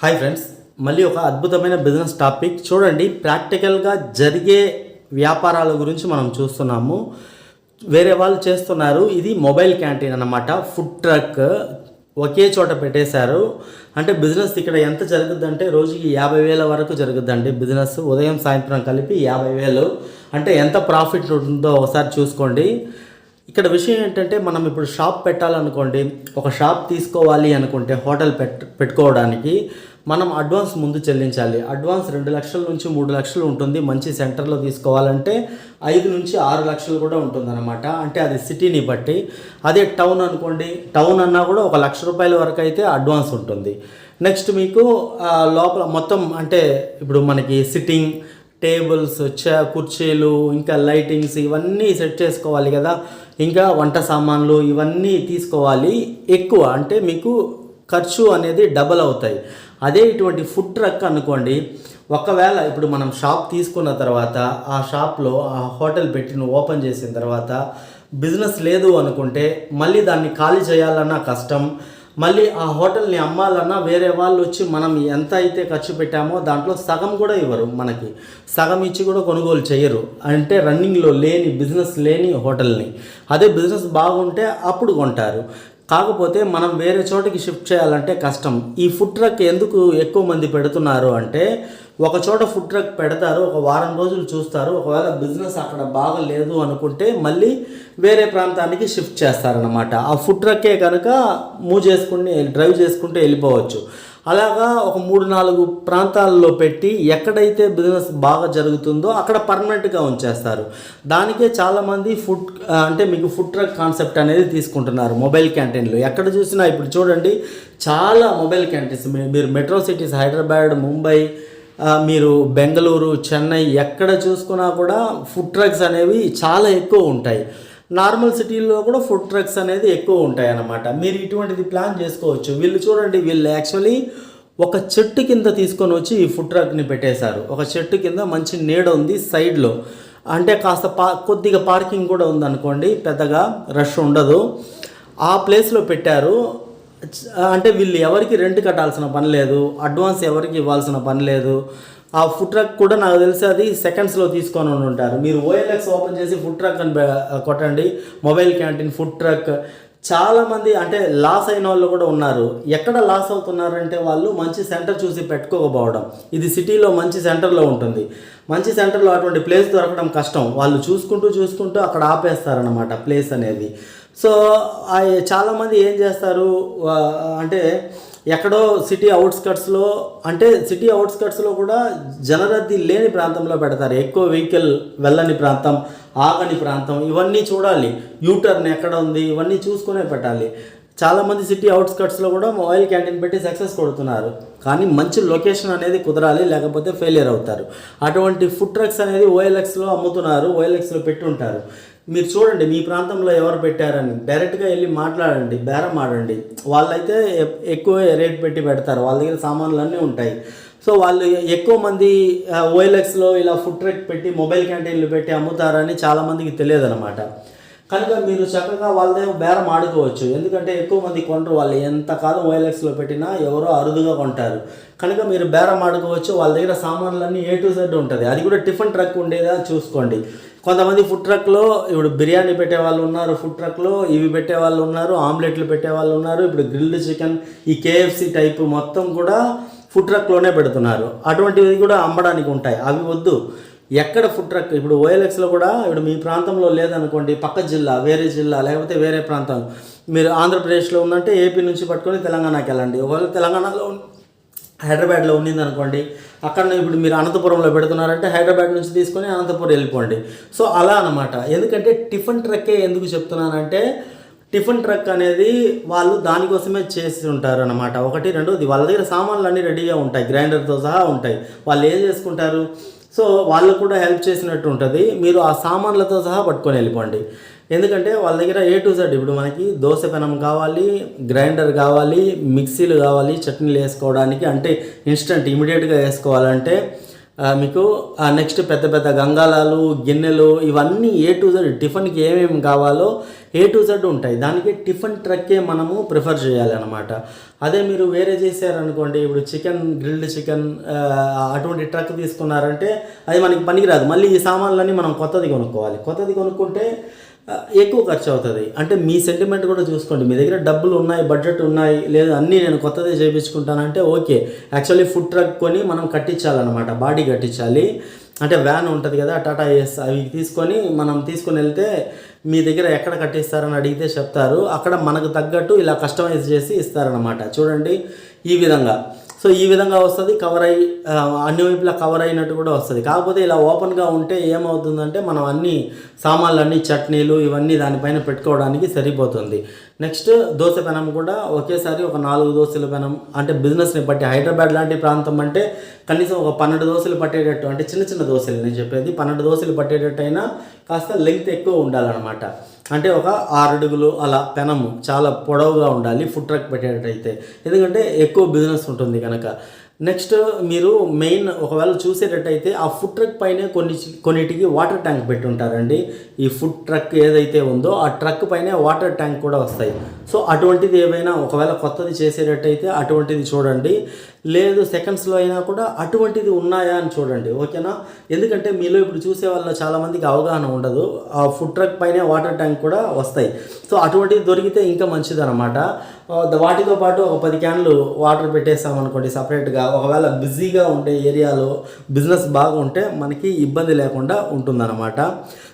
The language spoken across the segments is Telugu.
హాయ్ ఫ్రెండ్స్ మళ్ళీ ఒక అద్భుతమైన బిజినెస్ టాపిక్ చూడండి ప్రాక్టికల్గా జరిగే వ్యాపారాల గురించి మనం చూస్తున్నాము. వేరే వాళ్ళు చేస్తున్నారు ఇది మొబైల్ క్యాంటీన్ అన్నమాట. ఫుడ్ ట్రక్ ఒకే చోట పెట్టేశారు. అంటే బిజినెస్ ఇక్కడ ఎంత జరుగుద్దంటే రోజుకి యాభై వేల వరకు జరుగుద్దండి బిజినెస్ ఉదయం సాయంత్రం కలిపి యాభై వేలు. అంటే ఎంత ప్రాఫిట్ ఉంటుందో ఒకసారి చూసుకోండి. ఇక్కడ విషయం ఏంటంటే మనం ఇప్పుడు షాప్ పెట్టాలనుకోండి ఒక షాప్ తీసుకోవాలి అనుకుంటే హోటల్ పెట్ పెట్టుకోవడానికి మనం అడ్వాన్స్ ముందు చెల్లించాలి. అడ్వాన్స్ రెండు లక్షల నుంచి మూడు లక్షలు ఉంటుంది. మంచి సెంటర్లో తీసుకోవాలంటే ఐదు నుంచి ఆరు లక్షలు కూడా ఉంటుందన్నమాట. అంటే అది సిటీని బట్టి. అదే టౌన్ అనుకోండి టౌన్ అన్నా కూడా ఒక లక్ష రూపాయల వరకు అయితే అడ్వాన్స్ ఉంటుంది. నెక్స్ట్ మీకు లోపల మొత్తం అంటే ఇప్పుడు మనకి సిట్టింగ్ టేబుల్స్ చ కుర్చీలు ఇంకా లైటింగ్స్ ఇవన్నీ సెట్ చేసుకోవాలి కదా. ఇంకా వంట సామాన్లు ఇవన్నీ తీసుకోవాలి ఎక్కువ అంటే మీకు ఖర్చు అనేది డబల్ అవుతాయి. అదే ఇటువంటి ఫుడ్ ట్రక్ అనుకోండి ఒకవేళ ఇప్పుడు మనం షాప్ తీసుకున్న తర్వాత ఆ షాప్లో ఆ హోటల్ పెట్టిన ఓపెన్ చేసిన తర్వాత బిజినెస్ లేదు అనుకుంటే మళ్ళీ దాన్ని ఖాళీ చేయాలన్నా కష్టం. మళ్ళీ ఆ హోటల్ని అమ్మాలన్నా వేరే వాళ్ళు వచ్చి మనం ఎంత అయితే ఖర్చు పెట్టామో దాంట్లో సగం కూడా ఇవ్వరు మనకి. సగం ఇచ్చి కూడా కొనుగోలు చేయరు. అంటే రన్నింగ్లో లేని బిజినెస్ లేని హోటల్ని. అదే బిజినెస్ బాగుంటే అప్పుడు కొంటారు. కాకపోతే మనం వేరే చోటికి షిఫ్ట్ చేయాలంటే కష్టం. ఈ ఫుడ్ ట్రక్ ఎందుకు ఎక్కువ మంది పెడుతున్నారు అంటే ఒక చోట ఫుడ్ ట్రక్ పెడతారు ఒక వారం రోజులు చూస్తారు ఒకవేళ బిజినెస్ అక్కడ బాగలేదు అనుకుంటే మళ్ళీ వేరే ప్రాంతానికి షిఫ్ట్ చేస్తారనమాట ఆ ఫుడ్ ట్రక్కే కనుక మూవ్ చేసుకుని డ్రైవ్ చేసుకుంటే వెళ్ళిపోవచ్చు. అలాగా ఒక మూడు నాలుగు ప్రాంతాల్లో పెట్టి ఎక్కడైతే బిజినెస్ బాగా జరుగుతుందో అక్కడ పర్మనెంట్గా ఉంచేస్తారు. దానికే చాలామంది ఫుడ్ అంటే మీకు ఫుడ్ ట్రక్ కాన్సెప్ట్ అనేది తీసుకుంటున్నారు మొబైల్ క్యాంటీన్లు. ఎక్కడ చూసినా ఇప్పుడు చూడండి చాలా మొబైల్ క్యాంటీన్స్. మీరు మెట్రో సిటీస్ హైదరాబాద్ ముంబై మీరు బెంగళూరు చెన్నై ఎక్కడ చూసుకున్నా కూడా ఫుడ్ ట్రక్స్ అనేవి చాలా ఎక్కువ ఉంటాయి. నార్మల్ సిటీల్లో కూడా ఫుడ్ ట్రక్స్ అనేది ఎక్కువ ఉంటాయి అన్నమాట. మీరు ఇటువంటిది ప్లాన్ చేసుకోవచ్చు. వీళ్ళు చూడండి వీళ్ళు యాక్చువల్లీ ఒక చెట్టు కింద తీసుకొని వచ్చి ఈ ఫుడ్ ట్రక్ని పెట్టేశారు. ఒక చెట్టు కింద మంచి నీడ ఉంది సైడ్లో. అంటే కాస్త పా కొద్దిగా పార్కింగ్ కూడా ఉందనుకోండి పెద్దగా రష్ ఉండదు. ఆ ప్లేస్లో పెట్టారు. అంటే వీళ్ళు ఎవరికి రెంట్ కట్టాల్సిన పని లేదు అడ్వాన్స్ ఎవరికి ఇవ్వాల్సిన పని లేదు. ఆ ఫుడ్ ట్రక్ కూడా నాకు తెలిసి అది సెకండ్స్లో తీసుకొని ఉండి ఉంటారు. మీరు ఓఎల్ఎక్స్ ఓపెన్ చేసి ఫుడ్ ట్రక్ అని కొట్టండి. మొబైల్ క్యాంటీన్ ఫుడ్ ట్రక్ చాలామంది అంటే లాస్ అయిన వాళ్ళు కూడా ఉన్నారు. ఎక్కడ లాస్ అవుతున్నారంటే వాళ్ళు మంచి సెంటర్ చూసి పెట్టుకోకపోవడం. ఇది సిటీలో మంచి సెంటర్లో ఉంటుంది. మంచి సెంటర్లో అటువంటి ప్లేస్ దొరకడం కష్టం. వాళ్ళు చూసుకుంటూ చూసుకుంటూ అక్కడ ఆపేస్తారనమాట ప్లేస్ అనేది. సో చాలామంది ఏం చేస్తారు అంటే ఎక్కడో సిటీ అవుట్స్కట్స్లో అంటే సిటీ అవుట్స్కట్స్లో కూడా జనరద్దీ లేని ప్రాంతంలో పెడతారు. ఎక్కువ వెహికల్ వెళ్ళని ప్రాంతం ఆగని ప్రాంతం ఇవన్నీ చూడాలి. యూటర్న్ ఎక్కడ ఉంది ఇవన్నీ చూసుకునే పెట్టాలి. చాలామంది సిటీ అవుట్స్కట్స్లో కూడా మొబైల్ క్యాంటీన్ పెట్టి సక్సెస్ కొడుతున్నారు. కానీ మంచి లొకేషన్ అనేది కుదరాలి లేకపోతే ఫెయిలియర్ అవుతారు. అటువంటి ఫుడ్ ట్రక్స్ అనేది ఓఎల్ఎక్స్లో అమ్ముతున్నారు ఓఎల్ఎక్స్లో పెట్టి ఉంటారు మీరు చూడండి మీ ప్రాంతంలో ఎవరు పెట్టారని. డైరెక్ట్గా వెళ్ళి మాట్లాడండి బేరం ఆడండి. వాళ్ళైతే ఎక్కువ రేట్ పెట్టి పెడతారు. వాళ్ళ దగ్గర సామాన్లు అన్నీ ఉంటాయి. సో వాళ్ళు ఎక్కువ మంది ఓఎల్ఎక్స్లో ఇలా ఫుడ్ ట్రక్ పెట్టి మొబైల్ క్యాంటీన్లు పెట్టి అమ్ముతారని చాలామందికి తెలియదు అనమాట కనుక మీరు చక్కగా వాళ్ళ దగ్గర బేరం ఆడుకోవచ్చు. ఎందుకంటే ఎక్కువ మంది కొంటారు వాళ్ళు ఎంతకాలం ఓఎల్ఎక్స్లో పెట్టినా ఎవరో అరుదుగా కొంటారు. కనుక మీరు బేరం ఆడుకోవచ్చు. వాళ్ళ దగ్గర సామాన్లన్నీ ఏ టు జెడ్ ఉంటుంది. అది కూడా టిఫిన్ ట్రక్ ఉండేదా చూసుకోండి. కొంతమంది ఫుడ్ ట్రక్లో ఇప్పుడు బిర్యానీ పెట్టే వాళ్ళు ఉన్నారు ఫుడ్ ట్రక్లో ఇవి పెట్టే వాళ్ళు ఉన్నారు ఆమ్లెట్లు పెట్టే వాళ్ళు ఉన్నారు. ఇప్పుడు గ్రిల్డ్ చికెన్ ఈ కేఎఫ్సి టైపు మొత్తం కూడా ఫుడ్ ట్రక్లోనే పెడుతున్నారు. అటువంటివి కూడా అమ్మడానికి ఉంటాయి. అవి వద్దు. ఎక్కడ ఫుడ్ ట్రక్ ఇప్పుడు ఓఎల్ఎక్స్లో కూడా ఇప్పుడు మీ ప్రాంతంలో లేదనుకోండి పక్క జిల్లా వేరే జిల్లా లేకపోతే వేరే ప్రాంతం మీరు ఆంధ్రప్రదేశ్లో ఉందంటే ఏపీ నుంచి పట్టుకొని తెలంగాణకి వెళ్ళండి. ఒకవేళ తెలంగాణలో హైదరాబాద్లో ఉన్నింది అనుకోండి అక్కడ ఇప్పుడు మీరు అనంతపురంలో పెడుతున్నారంటే హైదరాబాద్ నుంచి తీసుకొని అనంతపురం వెళ్ళిపోండి. సో అలా అనమాట ఎందుకంటే టిఫిన్ ట్రక్కే ఎందుకు చెప్తున్నానంటే టిఫిన్ ట్రక్ అనేది వాళ్ళు దానికోసమే చేసి ఉంటారు అనమాట ఒకటి రెండోది వాళ్ళ దగ్గర సామాన్లు అన్నీ రెడీగా ఉంటాయి. గ్రైండర్తో సహా ఉంటాయి. వాళ్ళు ఏం చేసుకుంటారు? సో వాళ్ళు కూడా హెల్ప్ చేసినట్టు ఉంటుంది. మీరు ఆ సామాన్లతో సహా పట్టుకొని వెళ్ళిపోండి. ఎందుకంటే వాళ్ళ దగ్గర ఏ టు జెడ్ ఇప్పుడు మనకి దోశ పెనం కావాలి గ్రైండర్ కావాలి మిక్సీలు కావాలి చట్నీలు వేసుకోవడానికి అంటే ఇన్స్టెంట్ ఇమీడియట్గా వేసుకోవాలంటే మీకు నెక్స్ట్ పెద్ద పెద్ద గంగాలాలు గిన్నెలు ఇవన్నీ ఏ టు జెడ్ టిఫిన్కి ఏమేమి కావాలో ఏ టు జెడ్ ఉంటాయి. దానికి టిఫిన్ ట్రక్కే మనము ప్రిఫర్ చేయాలన్నమాట అదే మీరు వేరే చేశారనుకోండి ఇప్పుడు చికెన్ గ్రిల్డ్ చికెన్ అటువంటి ట్రక్ తీసుకున్నారంటే అది మనకి పనికిరాదు. మళ్ళీ ఈ సామాన్లన్నీ మనం కొత్తది కొనుక్కోవాలి. కొత్తది కొనుక్కుంటే ఎక్కువ ఖర్చు అవుతుంది. అంటే మీ సెంటిమెంట్ కూడా చూసుకోండి. మీ దగ్గర డబ్బులు ఉన్నాయి బడ్జెట్ ఉన్నాయి లేదా అన్నీ నేను కొత్తదే చేయించుకుంటానంటే ఓకే. యాక్చువల్లీ ఫుడ్ ట్రక్ కొని మనం కట్టించాలన్నమాట. బాడీ కట్టించాలి. అంటే వ్యాన్ ఉంటుంది కదా టాటా ఎస్ అవి తీసుకొని మనం తీసుకొని వెళ్తే మీ దగ్గర ఎక్కడ కట్టిస్తారని అడిగితే చెప్తారు. అక్కడ మనకు తగ్గట్టు ఇలా కస్టమైజ్ చేసి ఇస్తారనమాట చూడండి ఈ విధంగా. సో ఈ విధంగా వస్తుంది కవర్ అయ్యి అన్ని వైపులా కవర్ అయినట్టు కూడా వస్తుంది. కాకపోతే ఇలా ఓపెన్గా ఉంటే ఏమవుతుందంటే మనం అన్ని సామాన్లు అన్ని చట్నీలు ఇవన్నీ దానిపైన పెట్టుకోవడానికి సరిపోతుంది. నెక్స్ట్ దోశ పెనం కూడా ఒకేసారి ఒక నాలుగు దోశల పెనం అంటే బిజినెస్ని బట్టి. హైదరాబాద్ లాంటి ప్రాంతం అంటే కనీసం ఒక పన్నెండు దోశలు పట్టేటట్టు అంటే చిన్న చిన్న దోశలు నేను చెప్పేది. పన్నెండు దోశలు పట్టేటట్టు అయినా కాస్త లెంగ్త్ ఎక్కువ ఉండాలన్నమాట. అంటే ఒక ఆరడుగులు అలా పెనము చాలా పొడవుగా ఉండాలి ఫుడ్ ట్రక్ పెట్టేటట్టయితే. ఎందుకంటే ఎక్కువ బిజినెస్ ఉంటుంది కనుక నెక్స్ట్ మీరు మెయిన్ ఒకవేళ చూసేటట్టయితే ఆ ఫుడ్ ట్రక్ పైనే కొన్ని కొన్నిటికి వాటర్ ట్యాంక్ పెట్టుంటారండి. ఈ ఫుడ్ ట్రక్ ఏదైతే ఉందో ఆ ట్రక్ పైనే వాటర్ ట్యాంక్ కూడా వస్తాయి. సో అటువంటిది ఏవైనా ఒకవేళ కొత్తది చేసేటట్టయితే అటువంటిది చూడండి. లేదు సెకండ్స్లో అయినా కూడా అటువంటిది ఉన్నాయా అని చూడండి ఓకేనా? ఎందుకంటే మీలో ఇప్పుడు చూసే వాళ్ళ చాలామందికి అవగాహన ఉండదు. ఆ ఫుడ్ ట్రక్ పైనే వాటర్ ట్యాంక్ కూడా వస్తాయి. సో అటువంటిది దొరికితే ఇంకా మంచిది అనమాట వాటితో పాటు ఒక పది క్యాన్లు వాటర్ పెట్టేసామనుకోండి సపరేట్గా ఒకవేళ బిజీగా ఉండే ఏరియాలో బిజినెస్ బాగుంటే మనకి ఇబ్బంది లేకుండా ఉంటుందన్నమాట.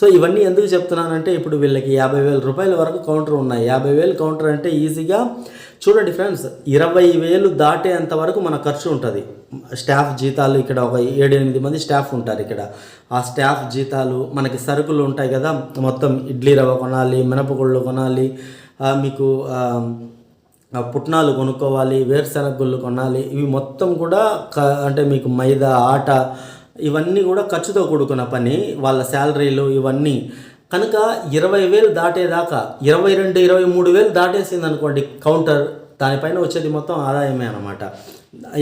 సో ఇవన్నీ ఎందుకు చెప్తున్నానంటే ఇప్పుడు వీళ్ళకి యాభై వేల రూపాయల వరకు కౌంటర్ ఉన్నాయి. యాభై వేలు కౌంటర్ అంటే ఈజీగా చూడండి ఫ్రెండ్స్ ఇరవై వేలు దాటేంత వరకు మన ఖర్చు ఉంటుంది. స్టాఫ్ జీతాలు ఇక్కడ ఒక ఏడు ఎనిమిది మంది స్టాఫ్ ఉంటారు ఇక్కడ. ఆ స్టాఫ్ జీతాలు మనకి సరుకులు ఉంటాయి కదా మొత్తం ఇడ్లీ రవ్వ కొనాలి మినపగుళ్ళు కొనాలి మీకు పుట్నాలు కొనుక్కోవాలి వేరుశనగుళ్ళు కొనాలి ఇవి మొత్తం కూడా క అంటే మీకు మైదా ఆట ఇవన్నీ కూడా ఖర్చుతో కూడుకున్న పని. వాళ్ళ శాలరీలు ఇవన్నీ కనుక ఇరవై వేలు దాటేదాకా ఇరవై రెండు ఇరవై మూడు వేలు దాటేసింది అనుకోండి కౌంటర్ దానిపైన వచ్చేది మొత్తం ఆదాయమే అనమాట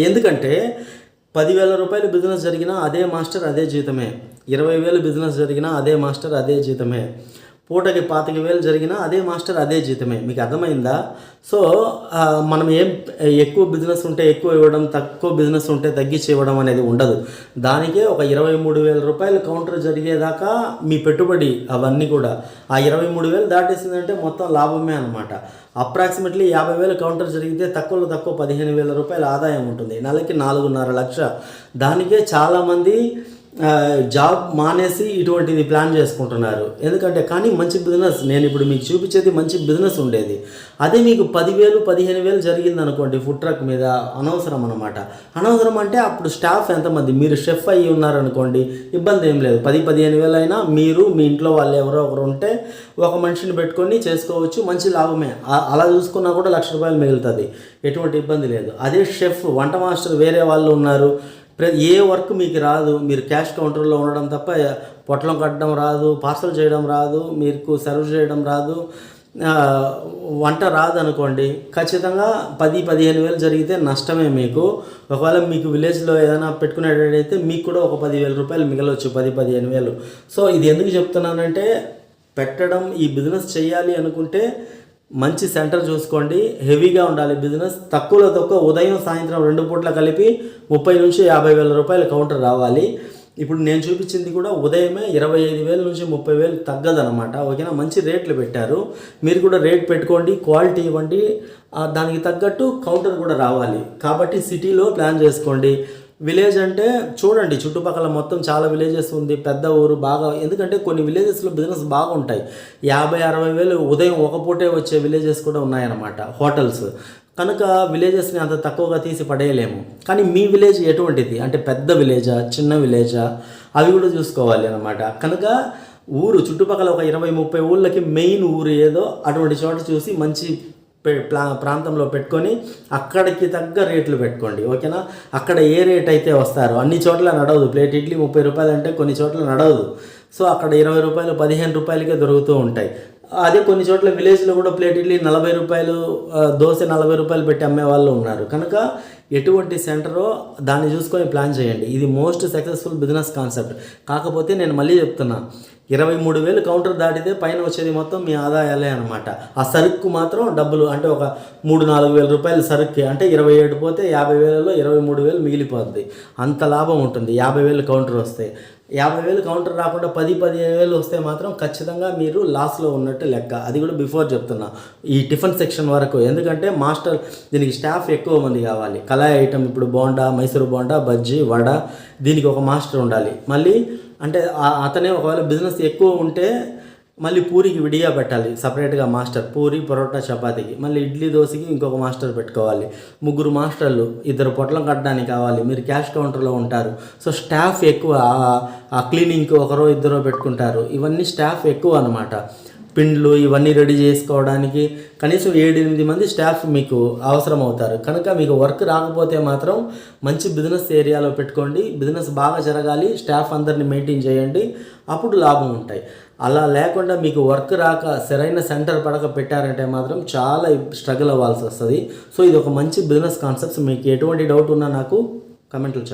ఎందుకంటే పదివేల రూపాయలు బిజినెస్ జరిగినా అదే మాస్టర్ అదే జీతమే. ఇరవై వేలు బిజినెస్ జరిగినా అదే మాస్టర్ అదే జీతమే. పూటకి పాతిక వేలు జరిగినా అదే మాస్టర్ అదే జీతమే. మీకు అర్థమైందా? సో మనం ఏం ఎక్కువ బిజినెస్ ఉంటే ఎక్కువ ఇవ్వడం తక్కువ బిజినెస్ ఉంటే తగ్గించి ఇవ్వడం అనేది ఉండదు. దానికే ఒక ఇరవై మూడు వేల రూపాయలు కౌంటర్ జరిగేదాకా మీ పెట్టుబడి అవన్నీ కూడా. ఆ ఇరవై మూడు వేలు దాటేసిందంటే మొత్తం లాభమే అనమాట అప్రాక్సిమేట్లీ యాభై వేలు కౌంటర్ జరిగితే తక్కువలో తక్కువ పదిహేను వేల రూపాయల ఆదాయం ఉంటుంది. నెలకి నాలుగున్నర లక్ష. దానికే చాలామంది జాబ్ మానేసి ఇటువంటిది ప్లాన్ చేసుకుంటున్నారు. ఎందుకంటే కానీ మంచి బిజినెస్ నేను ఇప్పుడు మీకు చూపించేది మంచి బిజినెస్ ఉండేది. అదే మీకు పదివేలు పదిహేను వేలు జరిగింది అనుకోండి ఫుడ్ ట్రక్ మీద అనవసరం అనమాట అనవసరం అంటే అప్పుడు స్టాఫ్ ఎంతమంది? మీరు షెఫ్ అయ్యి ఉన్నారనుకోండి ఇబ్బంది ఏం లేదు. పది పదిహేను వేలు అయినా మీరు మీ ఇంట్లో వాళ్ళు ఎవరో ఒకరు ఉంటే ఒక మనిషిని పెట్టుకొని చేసుకోవచ్చు మంచి లాభమే. అలా చూసుకున్నా కూడా లక్ష రూపాయలు మిగులుతుంది. ఎటువంటి ఇబ్బంది లేదు. అదే షెఫ్ వంట మాస్టర్ వేరే వాళ్ళు ఉన్నారు. ఏ వర్క్ మీకు రాదు మీరు క్యాష్ కౌంటర్లో ఉండడం తప్ప పొట్లం కట్టడం రాదు పార్సల్ చేయడం రాదు మీకు సర్వ్ చేయడం రాదు వంట రాదు అనుకోండి ఖచ్చితంగా పది పదిహేను వేలు జరిగితే నష్టమే మీకు. ఒకవేళ మీకు విలేజ్లో ఏదైనా పెట్టుకునేటట్టయితే మీకు కూడా ఒక పదివేల రూపాయలు మిగలవచ్చు పది పదిహేను వేలు. సో ఇది ఎందుకు చెప్తున్నానంటే పెట్టడం ఈ బిజినెస్ చేయాలి అనుకుంటే మంచి సెంటర్ చూసుకోండి. హెవీగా ఉండాలి బిజినెస్. తక్కువలో తక్కువ ఉదయం సాయంత్రం రెండు పూట్ల కలిపి ముప్పై నుంచి యాభై వేల రూపాయల కౌంటర్ రావాలి. ఇప్పుడు నేను చూపించింది కూడా ఉదయమే ఇరవై ఐదు వేల నుంచి ముప్పై వేలు తగ్గదనమాట ఓకేనా? మంచి రేట్లు పెట్టారు. మీరు కూడా రేట్ పెట్టుకోండి క్వాలిటీ ఇవ్వండి. దానికి తగ్గట్టు కౌంటర్ కూడా రావాలి. కాబట్టి సిటీలో ప్లాన్ చేసుకోండి. విలేజ్ అంటే చూడండి చుట్టుపక్కల మొత్తం చాలా విలేజెస్ ఉంది పెద్ద ఊరు బాగా ఎందుకంటే కొన్ని విలేజెస్లో బిజినెస్ బాగుంటాయి. యాభై అరవై వేలు ఉదయం ఒక పూటే వచ్చే విలేజెస్ కూడా ఉన్నాయన్నమాట హోటల్స్ కనుక విలేజెస్ని అంత తక్కువగా తీసి పడేయలేము. కానీ మీ విలేజ్ ఎటువంటిది? అంటే పెద్ద విలేజా చిన్న విలేజా అవి కూడా చూసుకోవాలి అనమాట కనుక ఊరు చుట్టుపక్కల ఒక ఇరవై ముప్పై ఊళ్ళకి మెయిన్ ఊరు ఏదో అటువంటి చోట చూసి మంచి ప్లా ప్రాంతంలో పెట్టుకొని అక్కడికి తగ్గ రేట్లు పెట్టుకోండి ఓకేనా? అక్కడ ఏ రేట్ అయితే వస్తారో అన్ని చోట్ల నడవదు. ప్లేట్ ఇడ్లీ ముప్పై రూపాయలు అంటే కొన్ని చోట్ల నడవదు. సో అక్కడ ఇరవై రూపాయలు పదిహేను రూపాయలకే దొరుకుతూ ఉంటాయి. అదే కొన్ని చోట్ల విలేజ్లో కూడా ప్లేట్ ఇడ్లీ నలభై రూపాయలు దోశ నలభై రూపాయలు పెట్టి అమ్మే వాళ్ళు ఉన్నారు. కనుక ఎటువంటి సెంటరో దాన్ని చూసుకొని ప్లాన్ చేయండి. ఇది మోస్ట్ సక్సెస్ఫుల్ బిజినెస్ కాన్సెప్ట్ కాకపోతే నేను మళ్ళీ చెప్తున్నా ఇరవై మూడు వేలు కౌంటర్ దాటితే పైన వచ్చేది మొత్తం మీ ఆదాయాలే అనమాట ఆ సరుకు మాత్రం డబ్బులు అంటే ఒక మూడు నాలుగు వేల రూపాయల సరుక్కి అంటే ఇరవై ఏడు పోతే యాభై వేలలో ఇరవై మూడు వేలు మిగిలిపోతుంది అంత లాభం ఉంటుంది. యాభై వేలు కౌంటర్ వస్తే. యాభై వేలు కౌంటర్ రాకుండా పది పదిహేను వేలు వస్తే మాత్రం ఖచ్చితంగా మీరు లాస్లో ఉన్నట్టు లెక్క. అది కూడా బిఫోర్ చెప్తున్నా. ఈ టిఫిన్ సెక్షన్ వరకు. ఎందుకంటే మాస్టర్ దీనికి స్టాఫ్ ఎక్కువ మంది కావాలి. కళాయి ఐటమ్ ఇప్పుడు బోండా మైసూరు బోండా బజ్జీ వడ దీనికి ఒక మాస్టర్ ఉండాలి. మళ్ళీ అంటే అతనే ఒకవేళ బిజినెస్ ఎక్కువ ఉంటే మళ్ళీ పూరికి విడిగా పెట్టాలి సపరేట్గా మాస్టర్. పూరి పరోటా చపాతీకి. మళ్ళీ ఇడ్లీ దోశకి ఇంకొక మాస్టర్ పెట్టుకోవాలి. ముగ్గురు మాస్టర్లు ఇద్దరు పొట్లం కట్టడానికి కావాలి. మీరు క్యాష్ కౌంటర్లో ఉంటారు. సో స్టాఫ్ ఎక్కువ ఆ- ఆ క్లీనింగ్కి ఒకరో ఇద్దరో పెట్టుకుంటారు. ఇవన్నీ స్టాఫ్ ఎక్కువ అనమాట పిండ్లు ఇవన్నీ రెడీ చేసుకోవడానికి కనీసం ఏడు ఎనిమిది మంది స్టాఫ్ మీకు అవసరం అవుతారు కనుక మీకు వర్క్ రాకపోతే మాత్రం మంచి బిజినెస్ ఏరియాలో పెట్టుకోండి. బిజినెస్ బాగా జరగాలి. స్టాఫ్ అందరిని మెయింటైన్ చేయండి. అప్పుడు లాభం ఉంటాయి. అలా లేకుండా మీకు వర్క్ రాక సరైన సెంటర్ పడక పెట్టారంటే మాత్రం చాలా స్ట్రగుల్ అవ్వాల్సి వస్తుంది. సో ఇది ఒక మంచి బిజినెస్ కాన్సెప్ట్స్. మీకు ఎటువంటి డౌట్ ఉన్నా నాకు కమెంట్లు చెప్పండి.